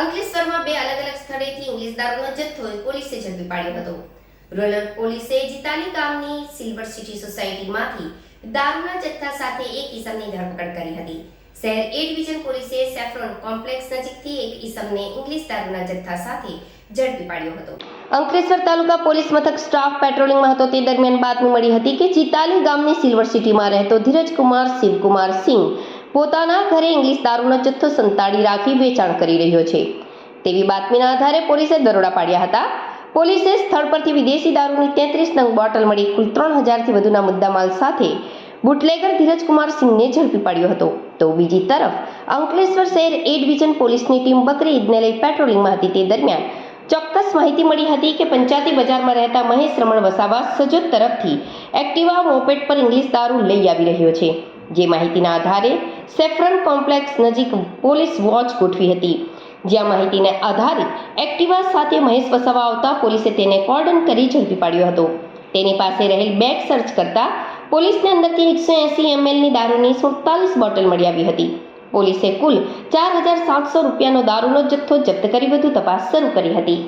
અંકલેશ્વરમાં બે અલગ અલગ સ્થળેથી ઇંગ્લિશ દારૂનો જથ્થો પોલીસે ઝડપી પાડ્યો હતો. રૂરલ પોલીસે જીતાલી ગામની સિલ્વર સિટી સોસાયટીમાંથી દારૂના જથ્થા સાથે એક ઈસમની ધરપકડ કરી હતી. શહેર એ ડિવિઝન પોલીસે સેફ્રોન કોમ્પ્લેક્સ નજીકથી એક ઈસમને ઇંગ્લિશ દારૂના જથ્થા સાથે ઝડપી પાડ્યો હતો. અંકલેશ્વર તાલુકા પોલીસ મથક સ્ટાફ પેટ્રોલિંગમાં હતો. તે દરમિયાન બાતમી મળી હતી કે જીતાલી ગામની સિલ્વર સિટીમાં રહેતો ધીરજકુમાર શિવકુમાર સિંહ પોતાના ઘરે ઇંગ્લિશ દારૂનો જથ્થો સંતાડી રાખી વેચાણ કરી રહ્યો છે. તેવી બાતમીના આધારે પોલીસે દરોડા પાડ્યા હતા. પોલીસે સ્થળ પરથી વિદેશી દારૂની તેત્રીસ નંગ બોટલ મળી કુલ ત્રણ હજારથી વધુના મુદ્દામાલ સાથે બુટલેગર ધીરજકુમાર સિંહને ઝડપી પાડ્યો હતો. તો બીજી તરફ, અંકલેશ્વર શહેર એ ડિવિઝન પોલીસની ટીમ બકરી ઈદને લઈ પેટ્રોલિંગમાં હતી. તે દરમિયાન ચોક્કસ માહિતી મળી હતી કે પંચાયતી બજારમાં રહેતા મહેશ રમણ વસાવા સજોદ તરફથી એક્ટિવા મોપેટ પર ઇંગ્લિશ દારૂ લઈ આવી રહ્યો છે. જે માહિતીના આધારે સેફ્રન કોમ્પ્લેક્સ નજીક પોલીસ વોચ ગોઠવી હતી. જ્યાં માહિતીને આધારે એક્ટિવા સાથે મહેશ વસાવા આવતા પોલીસે તેને કોર્ડન કરી ઝડપી પાડ્યો હતો. તેની પાસે રહેલ બેગ સર્ચ કરતા પોલીસને અંદરથી એકસો એંસી એમએલની દારૂની સુડતાલીસ બોટલ મળી આવી હતી. પોલીસે કુલ ચાર હજાર સાતસો રૂપિયાનો દારૂનો જથ્થો જપ્ત કરી વધુ તપાસ શરૂ કરી હતી.